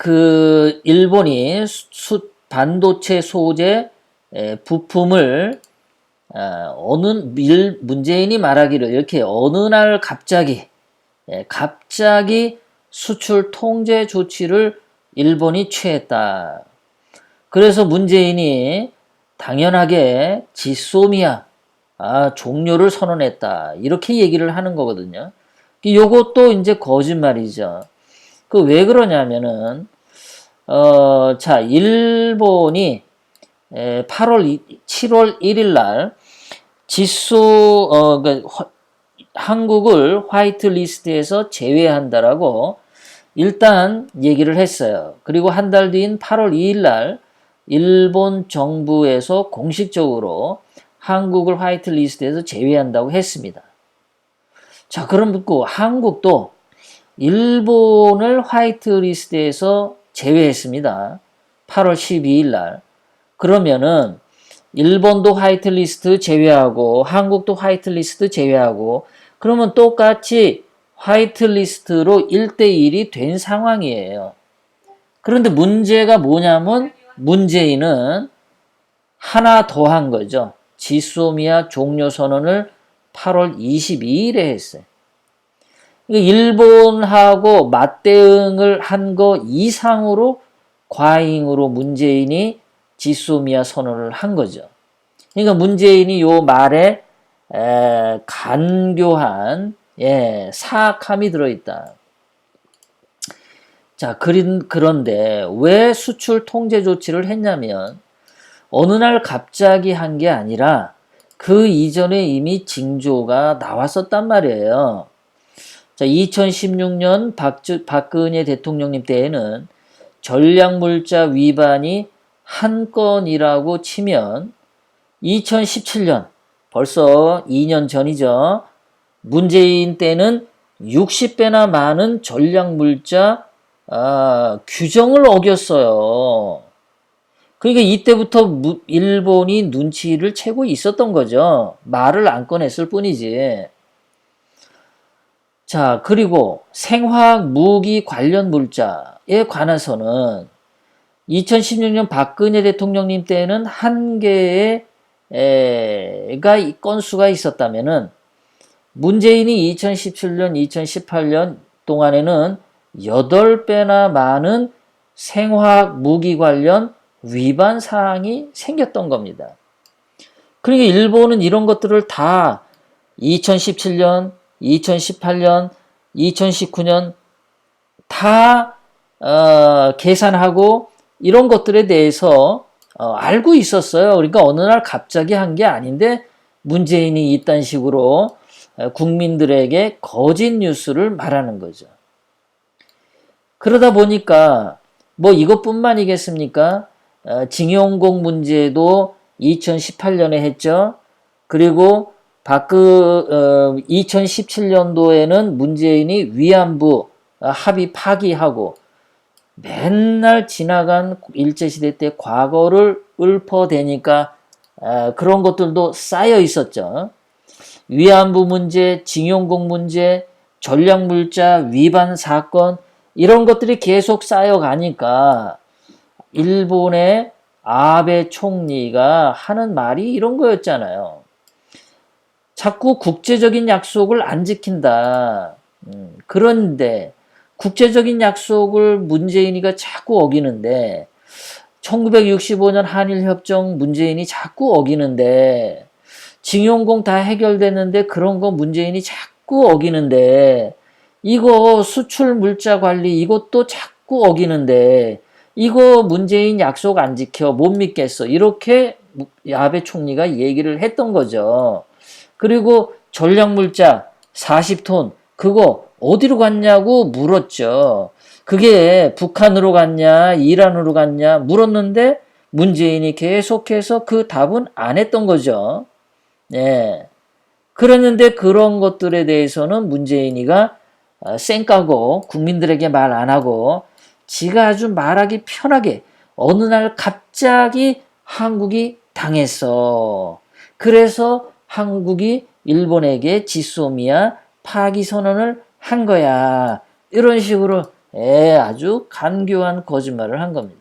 그 일본이 수, 반도체 소재 에, 부품을 아, 어느 일, 문재인이 말하기를 이렇게 어느 날 갑자기 예, 갑자기 수출 통제 조치를 일본이 취했다. 그래서 문재인이 당연하게 지소미아 아, 종료를 선언했다. 이렇게 얘기를 하는 거거든요. 요것도 이제 거짓말이죠. 그 왜 그러냐면은 어, 자, 일본이 8월 7월 1일 날 지수 어, 그, 한국을 화이트 리스트에서 제외한다라고 일단 얘기를 했어요. 그리고 한 달 뒤인 8월 2일 날 일본 정부에서 공식적으로 한국을 화이트 리스트에서 제외한다고 했습니다. 자, 그럼 묻고 한국도 일본을 화이트 리스트에서 제외했습니다. 8월 12일 날. 그러면은 일본도 화이트 리스트 제외하고 한국도 화이트 리스트 제외하고 그러면 똑같이 화이트 리스트로 1대1이 된 상황이에요. 그런데 문제가 뭐냐면 문재인은 하나 더 한 거죠. 지소미아 종료 선언을 8월 22일에 했어요. 일본하고 맞대응을 한 거 이상으로 과잉으로 문재인이 지소미아 선언을 한 거죠. 그러니까 문재인이 요 말에 에, 간교한 예, 사악함이 들어있다. 자, 그린, 그런데 왜 수출 통제 조치를 했냐면 어느 날 갑자기 한 게 아니라 그 이전에 이미 징조가 나왔었단 말이에요. 자, 2016년 박주, 박근혜 대통령님 때에는 전략물자 위반이 한 건이라고 치면 2017년 벌써 2년 전이죠. 문재인 때는 60배나 많은 전략물자 아, 규정을 어겼어요. 그러니까 이때부터 일본이 눈치를 채고 있었던 거죠. 말을 안 꺼냈을 뿐이지. 자, 그리고 생화학 무기 관련 물자에 관해서는 2016년 박근혜 대통령님 때는 한 개의 가 건수가 있었다면은 문재인이 2017년, 2018년 동안에는 8배나 많은 생화학 무기 관련 위반 사항이 생겼던 겁니다. 그러니까 일본은 이런 것들을 다 2017년, 2018년, 2019년 다 어, 계산하고 이런 것들에 대해서 어, 알고 있었어요. 그러니까 어느 날 갑자기 한 게 아닌데 문재인이 이딴 식으로 어, 국민들에게 거짓 뉴스를 말하는 거죠. 그러다 보니까 뭐 이것뿐만이겠습니까? 어, 징용공 문제도 2018년에 했죠. 그리고 박그 어, 2017년도에는 문재인이 위안부 합의 파기하고 맨날 지나간 일제시대 때 과거를 읊어대니까 아, 그런 것들도 쌓여 있었죠. 위안부 문제, 징용공 문제, 전략물자 위반 사건 이런 것들이 계속 쌓여가니까 일본의 아베 총리가 하는 말이 이런 거였잖아요. 자꾸 국제적인 약속을 안 지킨다. 음, 그런데 국제적인 약속을 문재인이가 자꾸 어기는데 1965년 한일협정 문재인이 자꾸 어기는데 징용공 다 해결됐는데 그런 거 문재인이 자꾸 어기는데 이거 수출 물자 관리 이것도 자꾸 어기는데 이거 문재인 약속 안 지켜 못 믿겠어 이렇게 아베 총리가 얘기를 했던 거죠. 그리고 전략 물자 40톤 그거 어디로 갔냐고 물었죠. 그게 북한으로 갔냐, 이란으로 갔냐 물었는데 문재인이 계속해서 그 답은 안 했던 거죠. 네. 그랬는데 그런 것들에 대해서는 문재인이가 어, 쌩까고 국민들에게 말 안 하고 지가 아주 말하기 편하게 어느 날 갑자기 한국이 당했어. 그래서 한국이 일본에게 지소미아 파기 선언을 한 거야. 이런 식으로 에 아주 간교한 거짓말을 한 겁니다.